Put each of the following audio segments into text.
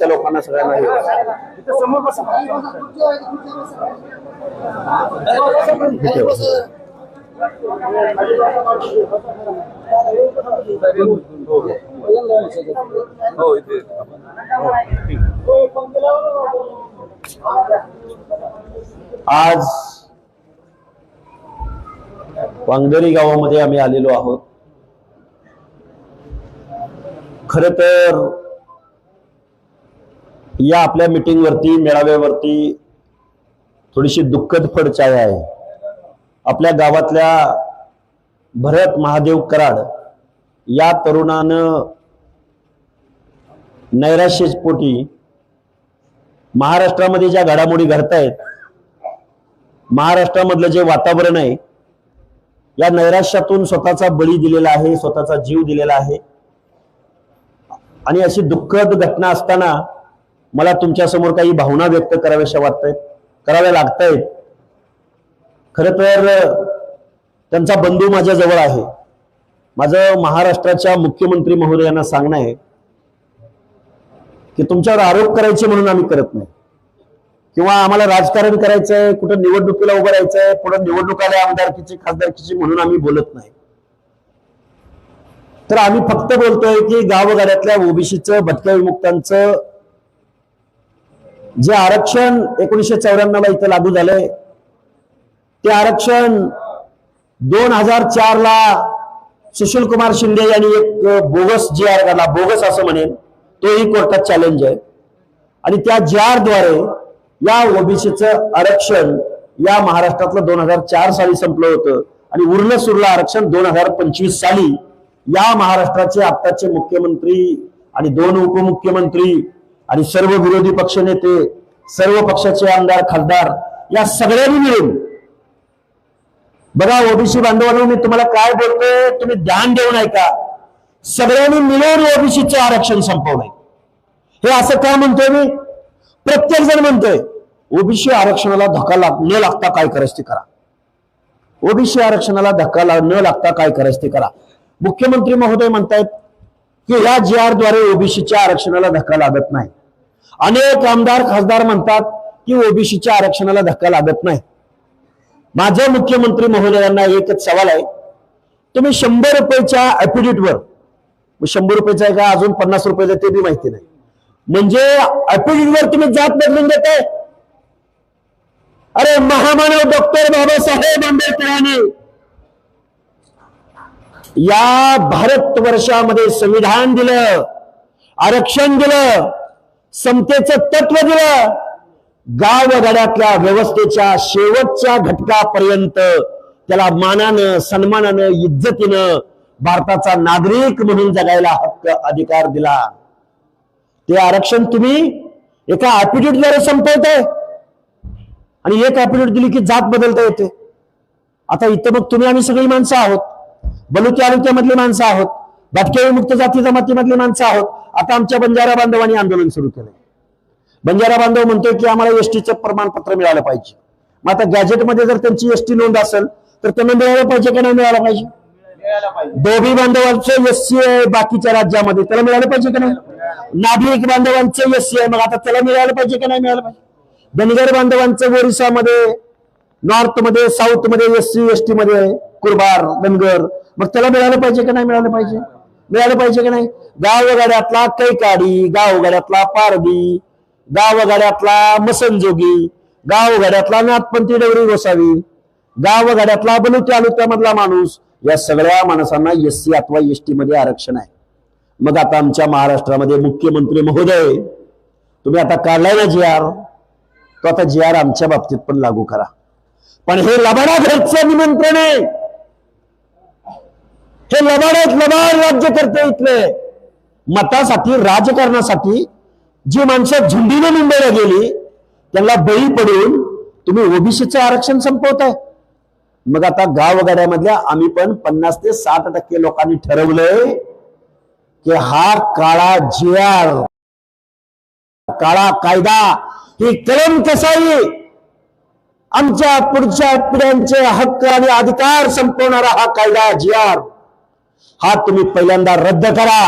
त्या लोकांना सगळ्यांना हे आज वांगदरी गावामध्ये आम्ही आलेलो आहोत. खर तर या आपल्या मिटिंगवरती मेळाव्यावरती थोडीशी दुःखद फडछाया आहे. आपल्या गावातल्या भरत महादेव कराड या तरुणानं नैराश्यपोटी महाराष्ट्रामध्ये ज्या घडामोडी घडतायत महाराष्ट्रामधलं जे वातावरण आहे या नैराश्यातून स्वतःचा बळी दिलेला आहे स्वतःचा जीव दिलेला आहे. आणि अशी दुःखद घटना असताना मला तुमच्यासमोर काही भावना व्यक्त कराव्याशा वाटतायत कराव्या लागतायत खर तर त्यांचा बंधू माझ्या जवळ आहे. माझं महाराष्ट्राच्या मुख्यमंत्री महोदयांना सांगणं आहे की तुमच्यावर आरोप करायचे म्हणून आम्ही करत नाही. किंवा आम्हाला राजकारण करायचंय कुठं निवडणुकीला उभं राहायचंय कुठं निवडणुकाला आमदारकीची खासदारकीची म्हणून आम्ही बोलत नाही. तर आम्ही फक्त बोलतोय की गावगाड्यातल्या ओबीसीचं भटक्या विमुक्तांचं जे आरक्षण एकोणीसशे चौऱ्याण्णव ला इथं लागू झालंय ते आरक्षण दोन हजार चारला सुशील कुमार शिंदे यांनी एक बोगस जी आर काढला बोगस असं म्हणेन तोही कोर्टात चॅलेंज आहे. आणि त्या जी आरद्वारे या ओबीसीचं आरक्षण या महाराष्ट्रातलं दोन हजार चार साली संपलं होतं. आणि उरलं सुरलं आरक्षण दोन हजार पंचवीस साली या महाराष्ट्राचे आत्ताचे मुख्यमंत्री आणि दोन उपमुख्यमंत्री आणि सर्व विरोधी पक्षनेते सर्व पक्षाचे आमदार खासदार या सगळ्यांनी मिळून. बघा ओबीसी बांधवांनो मी तुम्हाला काय बोलतोय तुम्ही ध्यान देऊन ऐका. सगळ्यांनी मिळून ओबीसीचं आरक्षण संपवलंय. हे असं का म्हणतोय मी? प्रत्येक जण म्हणतोय ओबीसी आरक्षणाला धक्का लाग न लागता काय करायचं ते करा. ओबीसी आरक्षणाला धक्का लाग न लागता काय करायचं ते करा. मुख्यमंत्री महोदय म्हणतायत की या जी आरद्वारे ओबीसीच्या आरक्षणाला धक्का लागत नाही. अनेक आमदार खासदार म्हणतात की ओबीसीच्या आरक्षणाला धक्का लागत नाही. माझ्या मुख्यमंत्री महोदयांना एकच सवाल आहे. तुम्ही शंभर रुपयाच्या ऍफिडेविटवर शंभर रुपयाचा आहे का अजून पन्नास रुपयाचा ते बी माहिती नाही. म्हणजे ऍफिडेविटवर तुम्ही जात बदलून देताय अरे महामानव डॉक्टर बाबासाहेब आंबेडकरांनी या भारत वर्षामध्ये संविधान दिलं आरक्षण दिलं समतेचं तत्व दिलं. गावगाड्यातल्या व्यवस्थेच्या शेवटच्या घटकापर्यंत त्याला मानानं सन्मानानं इज्जतीनं भारताचा नागरिक म्हणून जगायला हक्क अधिकार दिला. ते आरक्षण तुम्ही एका द्वारे संपवताय. आणि एक ऍपिट्यूड दिली की जात बदलता येते. आता इथं मग तुम्ही आम्ही सगळी माणसं आहोत. बलुकी आरोग्यामधली माणसं आहोत. भटके विमुक्त जाती जमातीमधली माणसं आहोत. आता आमच्या बंजारा बांधवांनी आंदोलन सुरू केलंय. बंजारा बांधव म्हणतोय की आम्हाला एसटीचं प्रमाणपत्र मिळालं पाहिजे. मग आता गॅजेटमध्ये जर त्यांची एसटी नोंद असेल तर त्यांना मिळालं पाहिजे की नाही मिळालं पाहिजे? दोघी बांधवांचं एससी आहे बाकीच्या राज्यामध्ये. त्याला मिळालं पाहिजे की नाही? नाभिक बांधवांचं एससी आहे मग आता त्याला मिळालं पाहिजे की नाही मिळालं पाहिजे? धनगर बांधवांचं ओरिसामध्ये नॉर्थमध्ये साऊथमध्ये साऊथमध्ये एससी एसटी मध्ये आहे, कुरबार धनगर. मग त्याला मिळालं पाहिजे की नाही मिळालं पाहिजे? मिळालं पाहिजे की नाही? गावगाड्यातला कैकाडी गावगाड्यातला पारडी गावगाड्यातला मसनजोगी गावगाड्यातला नाथपंथी डवरी गोसावी गावगाड्यातला बलुत्या मधला माणूस या सगळ्या माणसांना एससी अथवा एसटी मध्ये आरक्षण आहे. मग आता आमच्या महाराष्ट्रामध्ये मुख्यमंत्री महोदय तुम्ही आता काढलाय ना जी आर? तो आता जी आर आमच्या बाबतीत पण लागू करा. पण हे लबाडा घरचं निमंत्रण आहे. हे लबाडत लबाड राज्य करते इथले. मतासाठी राजकारणासाठी जी माणसं झुंडीने मुंबईला गेली त्यांना बळी पडून तुम्ही ओबीसीचं आरक्षण संपवताय. मग आता गावगाड्यामधल्या आम्ही पण पन्नास ते साठ टक्के लोकांनी ठरवलंय की हा काळा जिआर काळा कायदा ही कलम कसाई आमच्या पुढच्या पिढ्यांचे हक्क आणि अधिकार संपवणारा हा कायदा जिआर. हा तुम्ही पहिल्यांदा रद्द करा.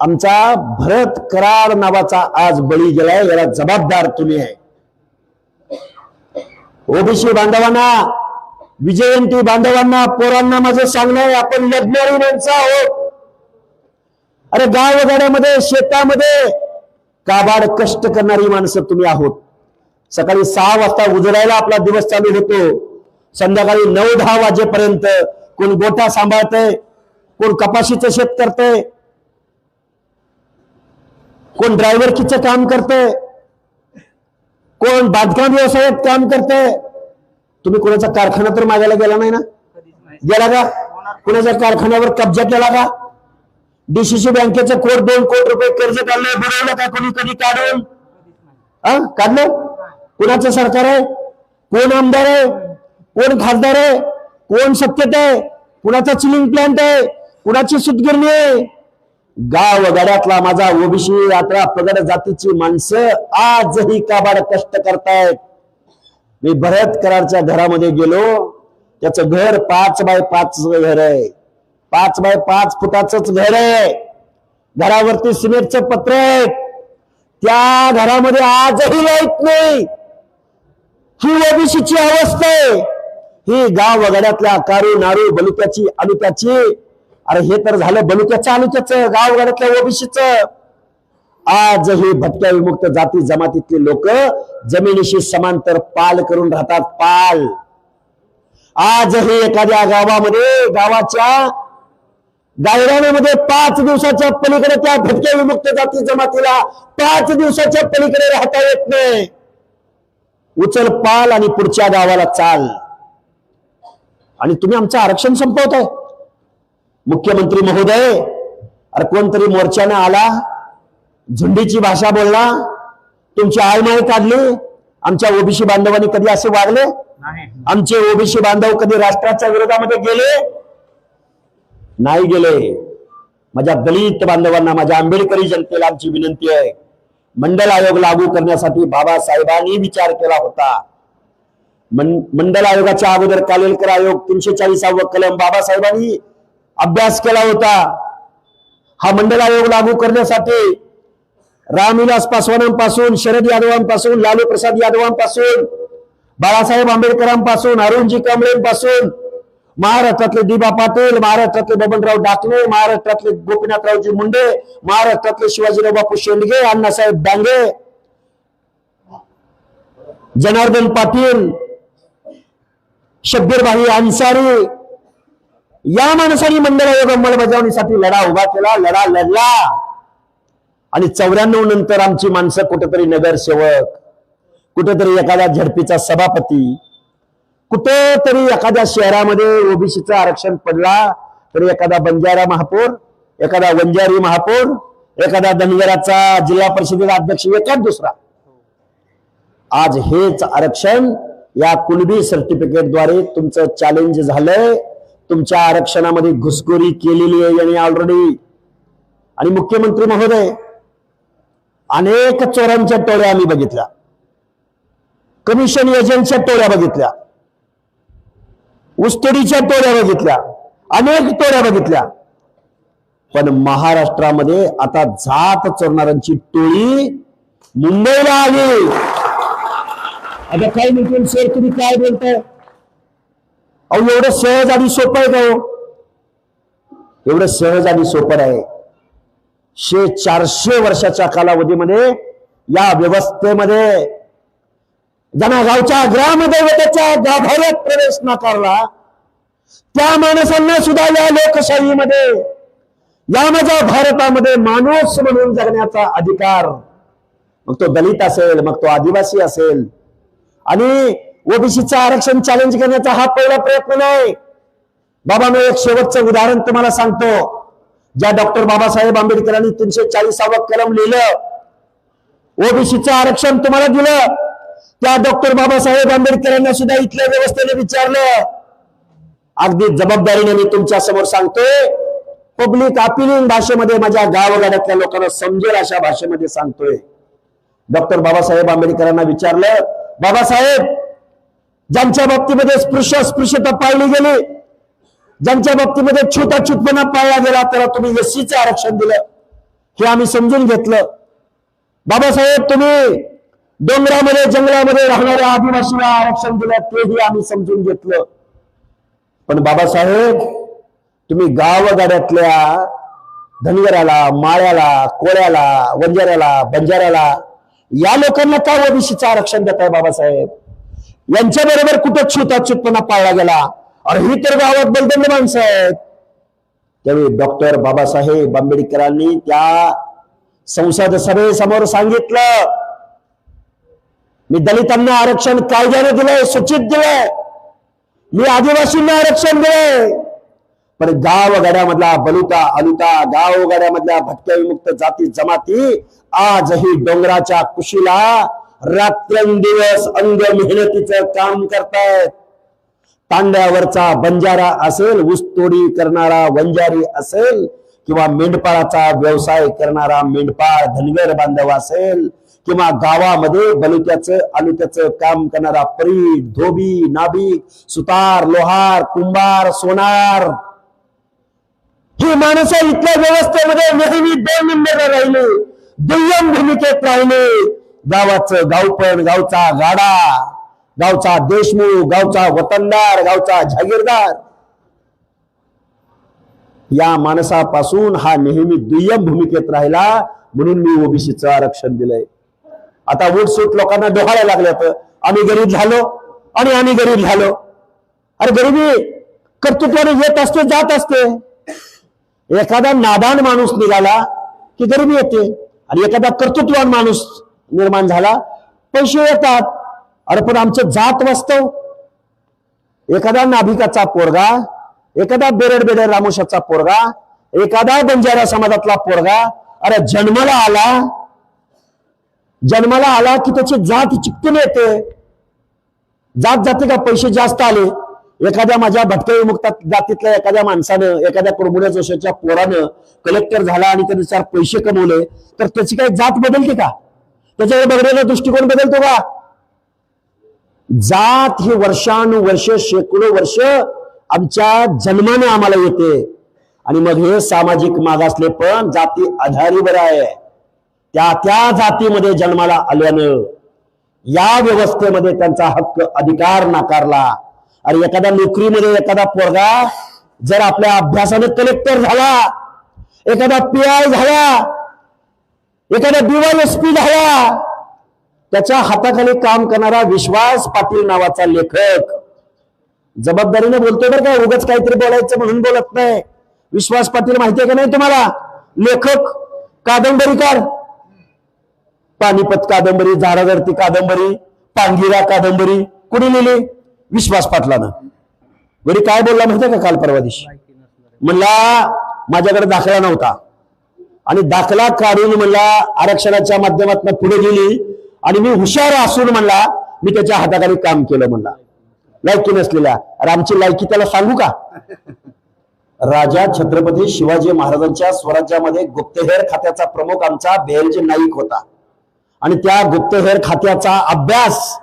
आमचा भरत कराड नावाचा आज बळी गेलाय याला जबाबदार तुम्ही आहे. ओबीसी बांधवांना विजयंती बांधवांना पोरांना माझं सांगणं आहे आपण लढणारी माणसं आहोत. अरे गावगाड्यामध्ये शेतामध्ये काबाड कष्ट करणारी माणसं तुम्ही आहोत. सकाळी सहा वाजता उजडायला आपला दिवस चालू होतो. संध्याकाळी नऊ दहा वाजेपर्यंत कोण गोठा सांभाळतय कोण कपाशीचं शेत करतय कोण ड्रायव्हरकीचं काम करतय कोण बांधकाम व्यवसायात काम करतय. तुम्ही कोणाचा कारखाना तर मागायला गेला नाही ना? गेला का? कोणाच्या कारखान्यावर कब्जा केला का? डीसीसी बँकेचं कोट दोन कोट रुपये कर्ज काढलं बुडवलं का कोणी कधी काढून? हा? काढलं? कुणाचं सरकार आहे? कोण आमदार आहे? कोण खासदार आहे? कोण सत्तेत आहे? कुणाचा चिलिंग प्लांट आहे? कुणाची सुतगिरणी आहे? गाव गड्यातला माझा ओबीसी यात्रा पगड जातीची माणसं आजही काबाड कष्ट करतायत. मी भरत करारच्या घरामध्ये गेलो. त्याचं घर पाच बाय पाच घर आहे. पाच बाय पाच फुटाच घर आहे. घरावरती सिमेंटचं पत्र आहे. त्या घरामध्ये आजही लाइट नाही. ही ओबीसीची अवस्था आहे. ही गाव वगड्यातल्या कारू नारू बलुक्याची अलुक्याची अरे हे तर झालं बलुक्याचं अलुक्याचं गाव वगड्यातल्या ओबीसीच. हे भटक्या विमुक्त जाती जमातीतले लोक जमिनीशी समांतर पाल करून राहतात पाल. आज हे एखाद्या गावामध्ये गावाच्या गायरानामध्ये पाच दिवसाच्या पलीकडे त्या भटक्या विमुक्त जाती जमातीला पाच दिवसाच्या पलीकडे राहता येत नाही. उचल पाल आणि पुढच्या गावाला चाल. आणि तुम्ही आमचं आरक्षण संपवताय. मुख्यमंत्री महोदय अरे कोणतरी मोर्चाने आला झुंडीची भाषा बोलला तुमची आयमाय काढली आमच्या ओबीसी बांधवांनी कधी असे वागले? नाही. आमचे ओबीसी बांधव कधी राष्ट्राच्या विरोधामध्ये गेले? नाही गेले. माझ्या दलित बांधवांना माझ्या आंबेडकरी जनतेला आमची विनंती आहे. मंडल आयोग लागू करण्यासाठी बाबासाहेबांनी विचार केला होता. मंडल आयोगाच्या अगोदर कालेलकर आयोग तीनशे चाळीसावं कलम बाबासाहेबांनी अभ्यास केला होता. हा मंडल आयोग लागू करण्यासाठी रामविलास पासवानांपासून शरद यादवांपासून लालू प्रसाद यादवांपासून बाळासाहेब आंबेडकरांपासून अरुणजी कांबळेंपासून महाराष्ट्रातले दिबा पाटील महाराष्ट्रातले बबनराव डाकणे महाराष्ट्रातले गोपीनाथरावजी मुंडे महाराष्ट्रातले शिवाजीराव बापू शेंडगे अण्णासाहेब डांगे जनार्दन पाटील शब्बीरभाई अन्सारी. या माणसाने मंडळ आयोग अंमलबजावणीसाठी लढा उभा केला लढा लढला. आणि चौऱ्याण्णव नंतर आमची माणसं कुठेतरी नगरसेवक कुठेतरी एखाद्या झडपीचा सभापती कुठेतरी एखाद्या शहरामध्ये ओबीसीचं आरक्षण पडला तरी एखादा बंजारा महापौर एखादा वंजारी महापौर एखादा धनगराचा जिल्हा परिषदेचा अध्यक्ष एकाच दुसरा. आज हेच आरक्षण या कुलबी सर्टिफिकेटद्वारे तुमचं चॅलेंज झालंय. तुमच्या आरक्षणामध्ये घुसखोरी केलेली आहे यांनी ऑलरेडी आणि मुख्यमंत्री महोदय अनेक चोरांच्या टोळ्या आम्ही बघितल्या. कमिशन एजंटच्या टोळ्या बघितल्या. उस्तडीच्या टोळ्या बघितल्या. अनेक टोळ्या बघितल्या. पण महाराष्ट्रामध्ये आता जात चोरणाऱ्यांची टोळी मुंबईला आली. आता काय म्हणतील सर तुम्ही काय बोलताय अहो एवढं सहज आणि सोपं आहे का हो? एवढं सहज आणि सोपं आहे शे चारशे वर्षाच्या कालावधीमध्ये या व्यवस्थेमध्ये ज्यांना गावच्या ग्रामदैवताच्या गाभाऱ्यात प्रवेश नाकारला त्या माणसांना सुद्धा या लोकशाहीमध्ये या माझ्या भारतामध्ये माणूस म्हणून जगण्याचा अधिकार. मग तो दलित असेल मग तो आदिवासी असेल आणि ओबीसीचं आरक्षण चॅलेंज करण्याचा हा पहिला प्रयत्न नाही. बाबा मी एक शेवटचं उदाहरण तुम्हाला सांगतो. ज्या डॉक्टर बाबासाहेब आंबेडकरांनी तीनशे चाळीसावं कलम लिहिलं ओबीसीचं आरक्षण तुम्हाला दिलं त्या डॉक्टर बाबासाहेब आंबेडकरांना सुद्धा इथल्या व्यवस्थेने विचारलं. अगदी जबाबदारीने मी तुमच्यासमोर सांगतोय पब्लिक अपिलिंग भाषेमध्ये माझ्या गावगाड्यातल्या लोकांना समजेल अशा भाषेमध्ये सांगतोय. डॉक्टर बाबासाहेब आंबेडकरांना विचारलं बाबासाहेब ज्यांच्या बाबतीमध्ये स्पृश्य अस्पृश्यता पाळली गेली ज्यांच्या बाबतीमध्ये छुताछूतपणा पाळला गेला त्याला तुम्ही एससीचं आरक्षण दिलं. हे आम्ही समजून घेतलं. बाबासाहेब तुम्ही डोंगरामध्ये जंगलामध्ये राहणाऱ्या आदिवासीला आरक्षण दिलं तेही आम्ही समजून घेतलं. पण बाबासाहेब तुम्ही गावगाड्यातल्या धनगराला माळ्याला कोळ्याला वंजाऱ्याला बंजाऱ्याला या लोकांना का ओबीसीचं आरक्षण देत आहे बाबासाहेब? यांच्या बरोबर कुठं छुताछूतपणा पाळला गेला? अरे ही तर गावात बलदंड माणसं आहेत. त्यावेळी डॉक्टर बाबासाहेब आंबेडकरांनी त्या संसद सभेसमोर सांगितलं मी दलितांना आरक्षण कायद्याने दिलंय सूचित दिलंय. मी आदिवासींना आरक्षण दिलंय. पण गावगाड्यामधला बलुता अलुता गावगाड्यामधल्या भटक्या विमुक्त जाती जमाती आजही डोंगराच्या कुशीला रात्रंदिवस अंग मेहनतीचं काम करतायत. तांड्यावरचा बंजारा असेल ऊसतोडी करणारा वंजारी असेल किंवा मेंढपाळाचा व्यवसाय करणारा मेंढपाळ धनगर बांधव असेल किंवा गावामध्ये बलुत्याचं आलुत्याचं काम करणारा परी धोबी नाभिक सुतार लोहार कुंभार सोनार ही माणसं इथल्या व्यवस्थेमध्ये नेहमी दोन राहिले. दुय्यम भूमिकेत राहिले. गावाचं गावपण गावचा गाडा गावचा देशमुख गावचा वतनदार गावचा जागीरदार. या माणसापासून हा नेहमी दुय्यम भूमिकेत राहिला म्हणून मी ओबीसीचं आरक्षण दिलंय. आता उठसूट लोकांना डोहायला लागल्यात. आम्ही गरीब झालो आणि आम्ही गरीब झालो. अरे गरिबी कर्तृत्वाने येत असते जात असते. एखादा नादान माणूस निघाला की गरिबी येते आणि एखादा कर्तृत्वान माणूस निर्माण झाला पैसे येतात. अरे पण आमचं जात वास्तव. एखादा नाभिकाचा पोरगा एखादा बेरड बेरड रामोशाचा पोरगा एखादा बंजारा समाजातला पोरगा अरे जन्माला आला. जन्माला आला की त्याची जात चिकटून येते. जात जाते का पैसे जास्त आले? एखाद्या माझ्या भटक्या विमुक्त जातीतल्या एखाद्या माणसानं एखाद्या कुरबुड्या जोशाच्या पोरानं कलेक्टर झाला आणि त्याने चार पैसे कमवले तर त्याची काही जात बदलते का? त्याच्याकडे बघण्याचा दृष्टिकोन बदलतो का? जात ही वर्षानुवर्ष शेकडो वर्ष आमच्या जन्माने आम्हाला येते. आणि मग हे सामाजिक मागासले पण जाती आधारीवर आहे. त्या त्या जातीमध्ये जन्माला आल्यानं या व्यवस्थेमध्ये त्यांचा हक्क अधिकार नाकारला. आणि एखाद्या नोकरीमध्ये एखादा पोरगा जर आपल्या अभ्यासाने कलेक्टर झाला एखादा पी आय झाला एखादा पी झाला त्याच्या हाताखाली काम करणारा विश्वास पाटील नावाचा लेखक. जबाबदारीने बोलतोय बरं काय उगाच काहीतरी बोलायचं म्हणून बोलत नाही. विश्वास पाटील माहितीये का नाही तुम्हाला? लेखक कादंबरीकार. पानिपत कादंबरी झाडावरती कादंबरी पांगिरा कादंबरी. कुणी लिहिली? विश्वास पाटलानं बरी काय बोलला माहितीये का काल परवा दिवशी? म्हणला माझ्याकडे दाखला नव्हता. आणि दाखला काढून म्हणला आरक्षणाच्या माध्यमातून पुढे गेली आणि मी हुशार असून म्हणला मी त्याच्या हाताखाली काम केलं म्हणला. लायकी नसलेल्या. अरे आमची लायकी त्याला सांगू का? राजा छत्रपती शिवाजी महाराजांच्या स्वराज्यामध्ये गुप्तहेर खात्याचा प्रमुख आमचा बेहलजी नाईक होता. आणि त्या गुप्तहेर खात्याचा अभ्यास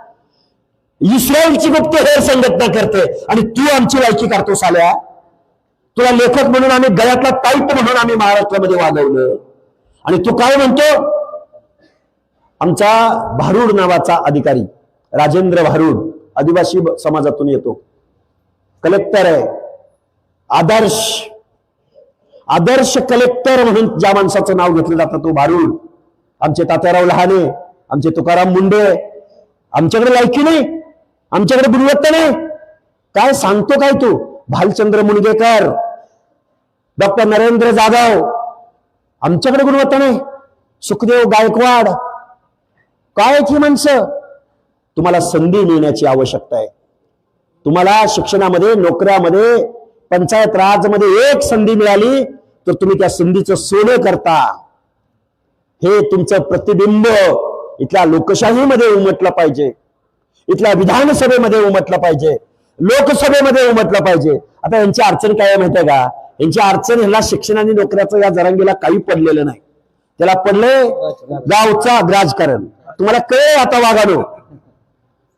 इस्रायलची गुप्तहेर संघटना करते. आणि तू आमची लायकी करतो साल्या. तुला लेखक म्हणून आम्ही गळ्यातला पाईप म्हणून आम्ही महाराष्ट्रामध्ये वागवलं. आणि तू काय म्हणतो? आमचा भारूड नावाचा अधिकारी राजेंद्र भारूड आदिवासी समाजातून येतो. कलेक्टर आहे. आदर्श. आदर्श कलेक्टर म्हणून ज्या माणसाचं नाव घेतलं जातं तो भारूड. आमचे तात्याराव लहाने आमचे तुकाराम मुंडे. आमच्याकडे लायकी नाही. आमच्याकडे गुणवत्ता नाही. काय सांगतो काय तू? भालचंद्र मुणगेकर डॉक्टर नरेंद्र जाधव आमच्याकडे गुणवत्ता नाही. सुखदेव गायकवाड काय आहेत ही माणसं? तुम्हाला संधी मिळण्याची आवश्यकता आहे. तुम्हाला शिक्षणामध्ये नोकऱ्यामध्ये पंचायत राजमध्ये एक संधी मिळाली तर तुम्ही त्या संधीचं सोनं करता. हे तुमचं प्रतिबिंब इथल्या लोकशाहीमध्ये उमटलं पाहिजे. इथल्या विधानसभेमध्ये उमटलं पाहिजे. लोकसभेमध्ये उमटलं पाहिजे. आता यांची अडचण काय आहे माहितीये का? यांची अडचण ह्याला शिक्षण आणि नोकऱ्याचं या जरांगीला काही पडलेलं नाही. त्याला पडले गावचा राजकारण. तुम्हाला कळे आता वागानो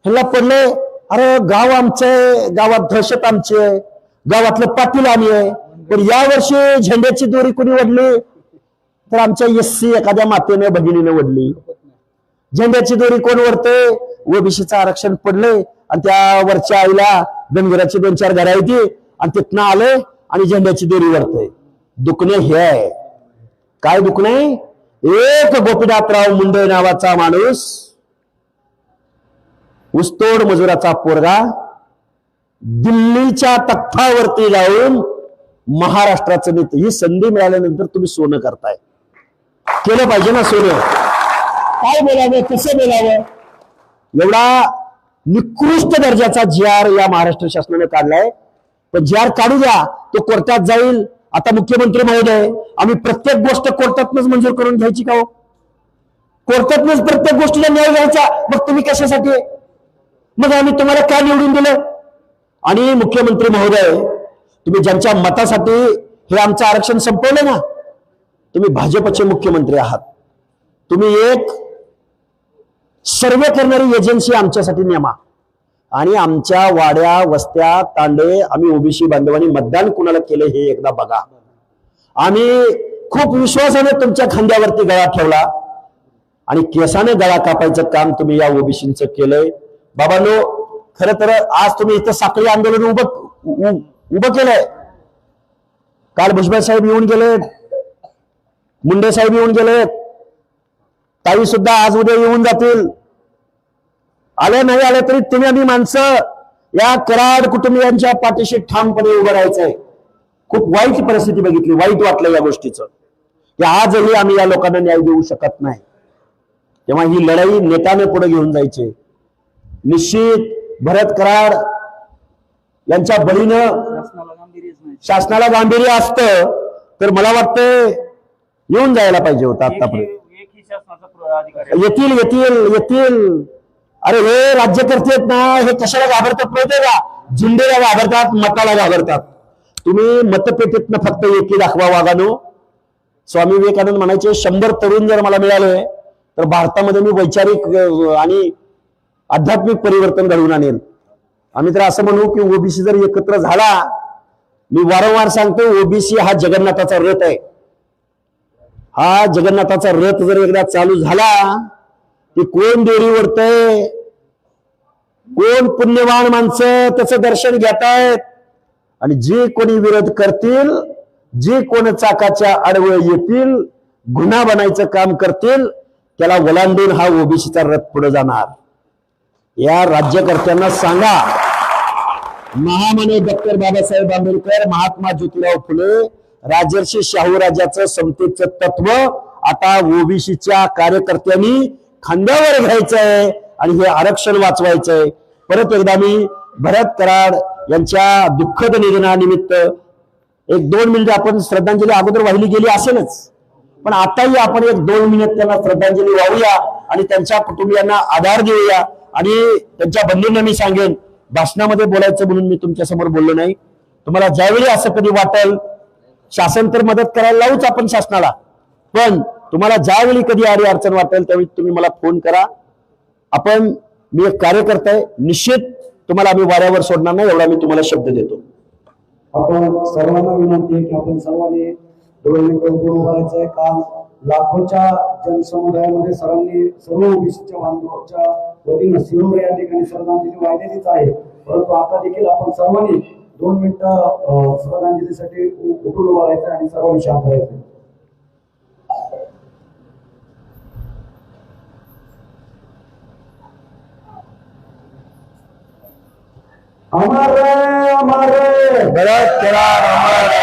ह्याला पडलंय अरे गाव आमचं आहे गावात दहशत आमची आहे गावातलं पाटील आम्ही आहे. पण या वर्षी झेंड्याची दोरी कुणी ओढली? तर आमच्या एससी एखाद्या मातेने भगिनीने वडली झेंड्याची दोरी कोण वरते ओबीसीचं आरक्षण पडलंय आणि त्या वरच्या आईला धनगराची दोन चार घरा येते आणि तिथनं आलंय आणि झेंड्याची दोरी वरतय. दुखणे हे आहे. काय दुखणे एक गोपीनाथराव मुंडे नावाचा माणूस उस्तोड मजुराचा पोरगा दिल्लीच्या तख्तावरती जाऊन महाराष्ट्राचं नेते. ही संधी मिळाल्यानंतर तुम्ही सोनं करताय. केलं पाहिजे ना सोनं? काय बोलावं कसं बोलावं एवढा निकृष्ट दर्जाचा जी आर या महाराष्ट्र शासनाने काढलाय. पण जी आर काढू द्या तो कोर्टात जाईल. आता मुख्यमंत्री महोदय आम्ही प्रत्येक गोष्ट कोर्टातनच मंजूर करून घ्यायची का हो? कोर्टातनच प्रत्येक गोष्टीला न्याय घ्यायचा मग तुम्ही कशासाठी? आहे? मग आम्ही तुम्हाला काय निवडून दिलं? आणि मुख्यमंत्री महोदय तुम्ही ज्यांच्या मतासाठी हे आमचं आरक्षण संपवलं ना तुम्ही भाजपचे मुख्यमंत्री आहात. तुम्ही एक सर्व करणारी एजन्सी आमच्यासाठी नेमा. आणि आमच्या वाड्या वस्त्या तांडे आम्ही ओबीसी बांधवांनी मतदान कुणाला केले हे एकदा बघा. आम्ही खूप विश्वासाने तुमच्या खांद्यावरती गळा ठेवला. आणि केसाने गळा कापायचं काम तुम्ही या ओबीसीचं केलंय. बाबांनो खर तर आज तुम्ही इथं साखळी आंदोलन उभं उभं केलंय. काल भुजबळ साहेब येऊन गेले मुंडे साहेब येऊन गेलेत. ताई सुद्धा आज उद्या येऊन जातील. आले नाही आले तरी तुम्ही आम्ही माणसं या कराड कुटुंबियांच्या पाठीशी ठामपणे उभं राहायचंय. खूप वाईट परिस्थिती बघितली वाईट वाटलं या गोष्टीचं. की आजही आम्ही या लोकांना न्याय देऊ शकत नाही. तेव्हा ही लढाई नेत्याने पुढे घेऊन जायची. निश्चित भरत कराड यांच्या बळीनं शासनाला शासनाला गांभीर्य असतं तर मला वाटतं येऊन जायला पाहिजे होतं आतापर्यंत एकही एकही शासनाचा प्र- अधिकारी येतील येतील येतील. अरे हे राज्यकर्ते आहेत ना हे कशाला घाबरतात माहितीये का? झुंडेला घाबरतात मताला घाबरतात. तुम्ही मतपेटीतनं फक्त एकी दाखवा वागानो स्वामी विवेकानंद म्हणायचे शंभर तरुण जर मला मिळाले तर भारतामध्ये मी वैचारिक आणि आध्यात्मिक परिवर्तन घडवून आणेल. आम्ही तर असं म्हणू की ओबीसी जर एकत्र झाला मी वारंवार सांगतो ओबीसी हा जगन्नाथाचा रथ आहे. हा जगन्नाथाचा रथ जर एकदा चालू झाला की कोण दोरी वरतय कोण पुण्यवान माणसं त्याचं दर्शन घेतायत? आणि जे कोणी विरोध करतील जे कोण चाकाच्या आडवळ येतील गुन्हा बनायचं काम करतील त्याला वलांडून हा ओबीसीचा रथ पुढे जाणार. या राज्यकर्त्यांना सांगा. महामानव डॉक्टर बाबासाहेब आंबेडकर महात्मा ज्योतिराव फुले राजर्षी शाहू राजाचं समतेचं तत्व आता ओबीसीच्या कार्यकर्त्यांनी खांद्यावर घ्यायचंय आणि हे आरक्षण वाचवायचंय. परत एकदा मी भरत कराड यांच्या दुःखद निधनानिमित्त एक दोन मिनिट आपण श्रद्धांजली अगोदर वाहिली गेली असेलच. पण आताही आपण एक दोन मिनिट त्यांना श्रद्धांजली वाहूया आणि त्यांच्या कुटुंबियांना आधार देऊया आणि त्यांच्या बंधूंना मी सांगेन भाषणामध्ये बोलायचं म्हणून मी तुमच्यासमोर बोललो नाही. तुम्हाला ज्यावेळी असं कधी वाटेल शासन तर मदत करायला लावूच आपण शासनाला. पण तुम्हाला ज्यावेळी कधी आडी अडचण वाटेल त्यावेळी तुम्ही मला फोन करा. आपण मी एक कार्यकर्ता आहे. निश्चित तुम्हाला आम्ही वाऱ्यावर सोडणार नाही एवढा मी तुम्हाला शब्द देतो. आपण सर्वांना विनंती आहे की आपण सर्वांनी डोळे मिटून उभं राहायचं आहे. काल लाखोच्या जनसमुदायामध्ये सर्वांनी सर्व ओबीसीच्या बांधवांच्या वतीनं सिंहर या ठिकाणी श्रद्धांजली वाहिलेलीच आहे. परंतु आता देखील आपण सर्वांनी दोन मिनिटं अं, श्रद्धांजलीसाठी उठून उभं राहायचं आणि सर्व शांत राहायचं. अमर हमारे भरत कराड अमर!